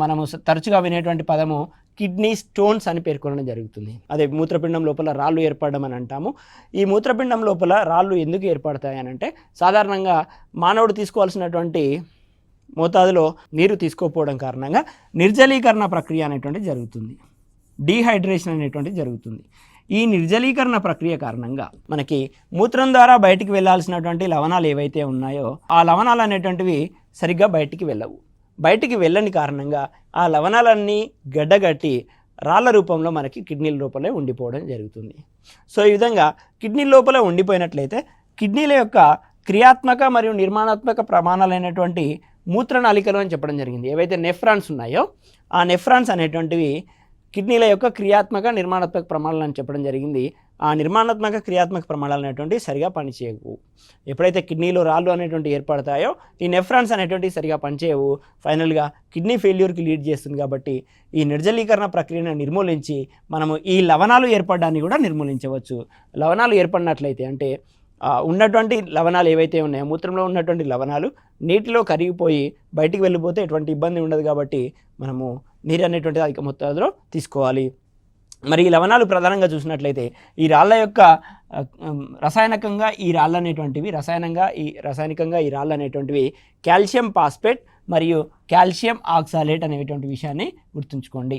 మనము తరచుగా వినేటువంటి పదము కిడ్నీ స్టోన్స్ అని పేర్కొనడం జరుగుతుంది. అదే మూత్రపిండం లోపల రాళ్ళు ఏర్పడడం అని అంటాము. ఈ మూత్రపిండం లోపల రాళ్ళు ఎందుకు ఏర్పడతాయి అని అంటే సాధారణంగా మానవుడు తీసుకోవాల్సినటువంటి మోతాదులో నీరు తీసుకోకపోవడం కారణంగా నిర్జలీకరణ ప్రక్రియ అనేటువంటిది జరుగుతుంది. డీహైడ్రేషన్ అనేటువంటిది జరుగుతుంది. ఈ నిర్జలీకరణ ప్రక్రియ కారణంగా మనకి మూత్రం ద్వారా బయటికి వెళ్ళాల్సినటువంటి లవణాలు ఏవైతే ఉన్నాయో ఆ లవణాలు అనేటువంటివి సరిగ్గా బయటికి వెళ్ళవు. బయటికి వెళ్ళని కారణంగా ఆ లవణాలన్నీ గడ్డగట్టి రాళ్ళ రూపంలో మనకి కిడ్నీల లోపలే ఉండిపోవడం జరుగుతుంది. సో ఈ విధంగా కిడ్నీ లోపల ఉండిపోయినట్లయితే కిడ్నీల యొక్క క్రియాత్మక మరియు నిర్మాణాత్మక ప్రమాణాలైనటువంటి మూత్రనాళికలు అని చెప్పడం జరిగింది. ఏవైతే నెఫ్రాన్స్ ఉన్నాయో ఆ నెఫ్రాన్స్ అనేటువంటివి కిడ్నీల యొక్క క్రియాత్మక నిర్మాణాత్మక ప్రమాణాలు అని చెప్పడం జరిగింది. ఆ నిర్మాణాత్మక క్రియాత్మక ప్రమాణాలు అనేటువంటివి సరిగా పనిచేయవు. ఎప్పుడైతే కిడ్నీలో రాళ్ళు అనేటువంటి ఏర్పడతాయో ఈ నెఫ్రాన్స్ అనేటువంటివి సరిగా పనిచేయవు. ఫైనల్గా కిడ్నీ ఫెయిల్యూర్కి లీడ్ చేస్తుంది కాబట్టి ఈ నిర్జలీకరణ ప్రక్రియను నిర్మూలించి మనము ఈ లవణాలు ఏర్పడడాన్ని కూడా నిర్మూలించవచ్చు. లవణాలు ఏర్పడినట్లయితే అంటే ఉన్నటువంటి లవణాలు ఏవైతే ఉన్నాయో మూత్రంలో ఉన్నటువంటి లవణాలు నీటిలో కరిగిపోయి బయటికి వెళ్ళిపోతే ఎటువంటి ఇబ్బంది ఉండదు కాబట్టి మనము నీరు అనేటువంటిది అధిక మొత్తంలో తీసుకోవాలి. మరి ఈ లవణాలు ప్రధానంగా చూసినట్లయితే ఈ రాళ్ళ యొక్క రసాయనకంగా ఈ రాళ్ళు అనేటువంటివి రసాయనంగా ఈ రసాయనికంగా ఈ రాళ్ళు అనేటువంటివి కాల్షియం పాస్పేట్ మరియు కాల్షియం ఆక్సాలేట్ అనేటువంటి విషయాన్ని గుర్తుంచుకోండి.